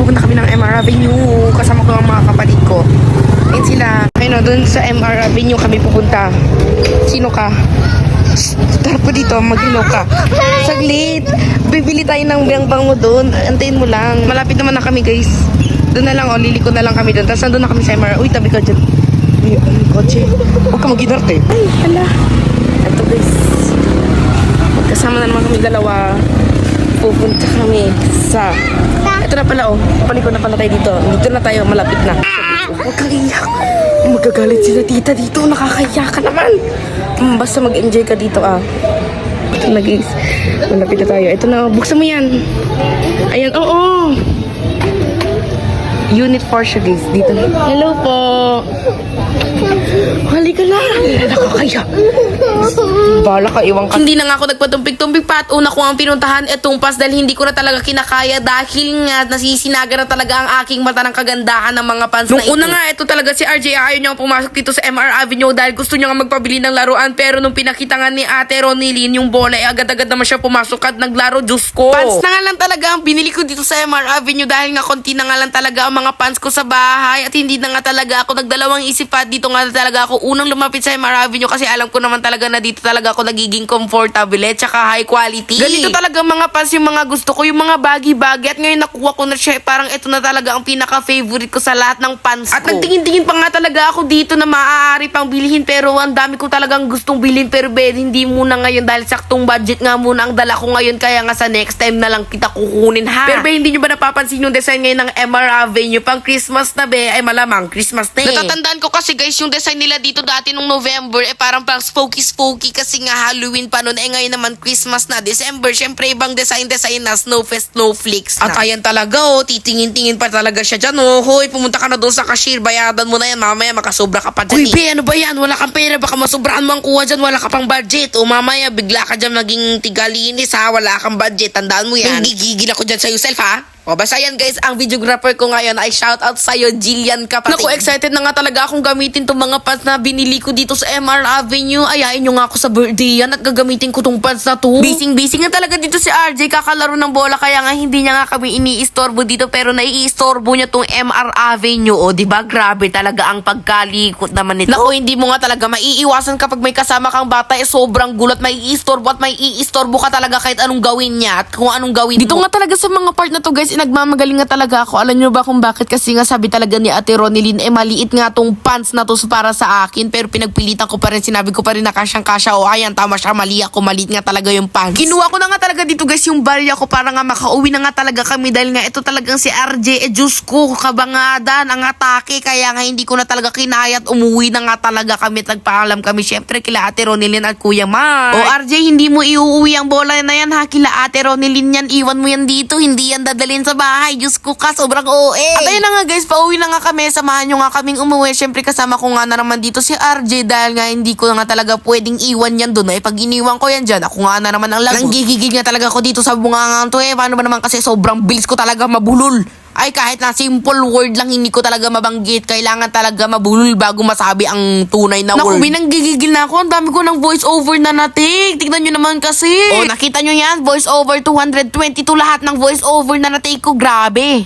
pupunta kami ng MR Avenue. Kasama ko ang mga kapatid ko. Ayun sila. Ayun o, dun sa MR Avenue kami pupunta. Sino ka? Tara po dito, mag-hello ka. Saglit. Bibili tayo ng biyang bango doon. Antayin mo lang. Malapit naman na kami, guys. Doon na lang, o. Liliko na lang kami doon. Tapos nandun na kami sa MR. Uy, tabi ka dyan. Uy, ay, kotse. Huwag ka mag-inarte. Ay, hala. Ito, guys. Magkasama na naman kami dalawa. Pupunta kami sa... Ito na pala, oh. Paliko na pala tayo dito. Dito na tayo, malapit na. Huwag kang iyak. Magagalit sila tita dito. Nakakaya ka naman. Mm, basta mag-enjoy ka dito, ah. Ito na, guys. Malapit na tayo. Ito na, oh. buksan mo yan. Ayan, oo. Unit 4 siya, guys. Dito. Hello po. Halika na. Nakakaya. Bala ka, iwang ka. Hindi na nga ako nagpatumpik-tumpik pa at una ko ang pinuntahan etong pas dahil hindi ko na talaga kinakaya dahil nga nasisinaga na talaga ang aking mata ng kagandahan ng mga fans Nung na ito. una nga, ito talaga si RJ ayaw niya pumasok dito sa MR Avenue dahil gusto niya nga magpabili ng laruan pero nung pinakita nga ni ate Ronilyn yung bola eh agad-agad naman siya pumasok at naglaro Diyos ko. Fans na nga lang talaga ang binili ko dito sa MR Avenue dahil nga konti na nga lang talaga ang mga fans ko sa bahay at hindi na nga talaga ako nagdalawang isip pa dito nga talaga ako unang lumapit sa MR Avenue kasi alam ko naman talaga na dito talaga ako nagiging comfortable at saka high quality. Ganito talaga mga fans yung mga gusto ko, yung mga baggy-baggy at ngayon nakuha ko na siya. eh, Parang ito na talaga ang pinaka-favorite ko sa lahat ng fans ko. At nagtingin-tingin pa nga talaga ako dito na maaari pang bilhin pero ang dami ko talagang gustong bilhin pero bed, hindi muna ngayon dahil saktong budget nga muna ang dala ko ngayon kaya nga sa next time na lang kita kukunin ha. Pero be, hindi nyo ba napapansin yung design ngayon ng MR Avenue pang Christmas na be? Ay malamang Christmas na eh. Natatandaan ko kasi guys yung design nila dito dati nung November eh parang pang spooky-spooky kasi nga Halloween pa noon eh ngayon naman Christmas na. December syempre ibang design-design na. Snowfest Snowflakes na. At ayan talaga oh. Titingin-tingin pa talaga siya dyan oh. Hoy pumunta ka na doon sa cashier. Bayadan mo na yan. Mamaya makasobra ka pa dyan Uy be ano ba yan? Wala kang pera. Baka masobrahan mo ang kuha dyan. Wala ka pang budget. O mamaya bigla ka dyan maging tigalinis ha? Wala kang budget. Tandaan mo yan. Gigigil ako dyan sa yourself ha o basta yan guys, ang videographer ko ngayon ay shout out sa'yo, Jillian Kapating. Naku, excited na nga talaga akong gamitin tong mga pants na binili ko dito sa MR Avenue. Ayain nyo nga ako sa birthday yan at gagamitin ko tong pants na to. Bising-bising nga talaga dito si RJ, kakalaro ng bola kaya nga hindi niya nga kami iniistorbo dito pero naiistorbo niya tong MR Avenue. O, di ba Grabe talaga ang pagkalikot naman nito. Naku, hindi mo nga talaga maiiwasan kapag may kasama kang bata eh sobrang gulat, maiistorbo at maiistorbo ka talaga kahit anong gawin niya at kung anong gawin Dito mo. nga talaga sa mga part na to guys, nagmamagaling nga talaga ako. Alam nyo ba kung bakit? Kasi nga sabi talaga ni Ate Ronilyn, eh maliit nga tong pants na to para sa akin. Pero pinagpilitan ko pa rin, sinabi ko pa rin na kasyang kasya. O ayan, tama siya, mali ako, maliit nga talaga yung pants. Kinuha ko na nga talaga dito guys yung barya ko para nga makauwi na nga talaga kami dahil nga ito talagang si RJ, eh Diyos ko, kabangadan, ang atake. Kaya nga hindi ko na talaga kinaya at umuwi na nga talaga kami nagpaalam kami. Syempre kila Ate Ronilyn at Kuya Mark. O RJ, hindi mo iuuwi ang bola na yan ha, kila Ate Ronilyn yan. Iwan mo yan dito, hindi yan dadalhin sa bahay. Diyos ko ka, sobrang OA. At ayun na nga guys, pauwi na nga kami. Samahan nyo nga kaming umuwi. Syempre kasama ko nga na naman dito si RJ dahil nga hindi ko nga talaga pwedeng iwan yan doon. Eh, pag iniwan ko yan dyan, ako nga na naman ang lagot. Nanggigigil nga talaga ako dito sa bungangan to eh. Paano ba naman kasi sobrang bilis ko talaga mabulol. Ay kahit na simple word lang hindi ko talaga mabanggit. Kailangan talaga mabulol bago masabi ang tunay na word. Naku, binanggigigil na ako. Ang dami ko ng voice over na natik. Tignan nyo naman kasi. Oh, nakita nyo yan? Voice over 222 lahat ng voice over na natik ko. Grabe.